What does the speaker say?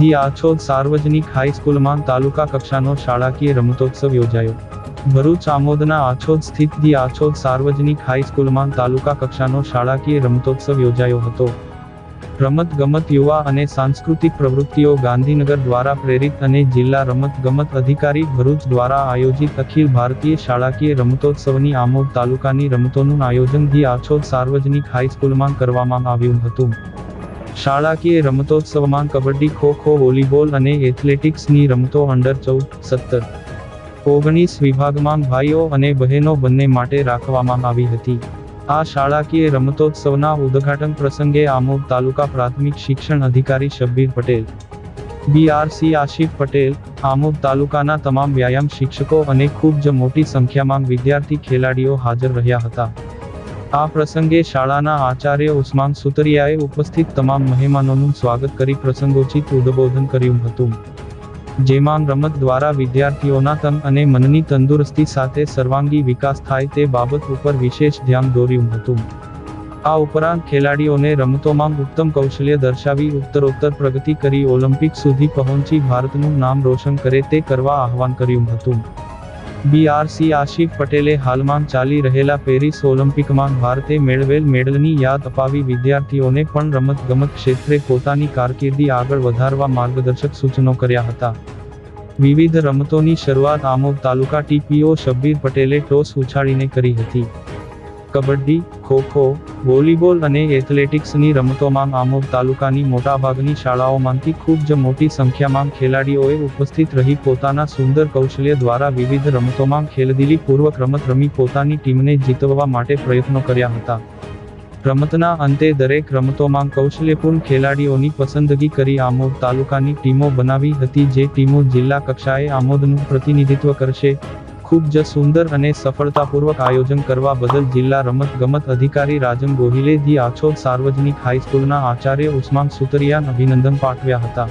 The Achhod સાર્વજનિક હાઈસ્કૂલમાં તાલુકા કક્ષાનો શાળાકીય રમતોત્સવ યોજાયો. ભરૂચ આમોદના આછોદ સ્થિત ધી આછોદ સાર્વજનિક હાઈસ્કૂલમાં તાલુકા કક્ષાનો શાળાકીય રમતોત્સવ યોજાયો હતો. રમત ગમત યુવા અને સાંસ્કૃતિક પ્રવૃત્તિઓ ગાંધીનગર દ્વારા પ્રેરિત અને જિલ્લા રમત ગમત અધિકારી ભરૂચ દ્વારા આયોજિત અખિલ ભારતીય શાળાકીય રમતોત્સવની આમોદ તાલુકાની રમતોનું આયોજન ધી આછોદ સાર્વજનિક હાઈસ્કૂલમાં કરવામાં આવ્યું હતું. શાળાકીય રમતોત્સવમાં કબડ્ડી ખો ખો વોલીબોલ અને એથ્લેટિક્સની રમતો અંડર ચૌદ, સત્તર, ઓગણીસ વિભાગમાં ભાઈઓ અને બહેનો બંને માટે રાખવામાં આવી હતી. આ શાળાકીય રમતોત્સવના ઉદ્ઘાટન પ્રસંગે આમોદ તાલુકા પ્રાથમિક શિક્ષણ અધિકારી શબ્બીર પટેલ, બીઆરસી આશિફ પટેલ, આમોદ તાલુકાના તમામ વ્યાયામ શિક્ષકો અને ખૂબ જ મોટી સંખ્યામાં વિદ્યાર્થી ખેલાડીઓ હાજર રહ્યા હતા. આ પ્રસંગે શાળાના આચાર્ય ઉસ્માન સુતરિયાએ ઉપસ્થિત તમામ મહેમાનોનું સ્વાગત કરી પ્રસંગોચિત ઉદબોધન કર્યું હતું. જેમાં રમત દ્વારા વિદ્યાર્થીઓના તન અને મનની તંદુરસ્તી સાથે સર્વાંગી વિકાસ થાય તે બાબત ઉપર વિશેષ ધ્યાન દોર્યું હતું. આ ઉપરાંત ખેલાડીઓને રમતોમાં ઉત્તમ કૌશલ્ય દર્શાવી ઉત્તરોત્તર પ્રગતિ કરી ઓલિમ્પિક સુધી પહોંચી ભારતનું નામ રોશન કરે તે કરવા આહવાન કર્યું હતું. બીઆરસી આશિફ પટેલે હાલમાં ચાલી રહેલા પેરિસ ઓલિમ્પિકમાં ભારતે મેળવેલ મેડલની યાદ અપાવી વિદ્યાર્થીઓને પણ રમતગમત ક્ષેત્રે પોતાની કારકિર્દી આગળ વધારવા માર્ગદર્શક સૂચનો કર્યા હતા. વિવિધ રમતોની શરૂઆત આમોદ તાલુકા ટીપીઓ શબ્બીર પટેલે ટોસ ઉછાળીને કરી હતી. કબડ્ડી, ખોખો, વોલીબોલ અને એથ્લેટિક્સની રમતોમાં આમોદ તાલુકાની મોટાભાગની શાળાઓમાંથી ખૂબ જ મોટી સંખ્યામાં ખેલાડીઓએ ઉપસ્થિત રહી પોતાના સુંદર કૌશલ્ય દ્વારા વિવિધ રમતોમાં ખેલદિલીપૂર્વક રમત રમી પોતાની ટીમને જીતવવા માટે પ્રયત્નો કર્યા હતા. રમતના અંતે દરેક રમતોમાં કૌશલ્યપૂર્ણ ખેલાડીઓની પસંદગી કરી આમોદ તાલુકાની ટીમો બનાવી હતી જે ટીમો જિલ્લા કક્ષાએ આમોદનું પ્રતિનિધિત્વ કરશે. ખૂબ જ સુંદર અને સફળતાપૂર્વક આયોજન કરવા બદલ જિલ્લા રમત ગમત અધિકારી રાજન ગોહિલે ધી આછોદ સાર્વજનિક હાઈસ્કૂલના આચાર્ય ઉસ્માન સુતરિયાન અભિનંદન પાઠવ્યા હતા.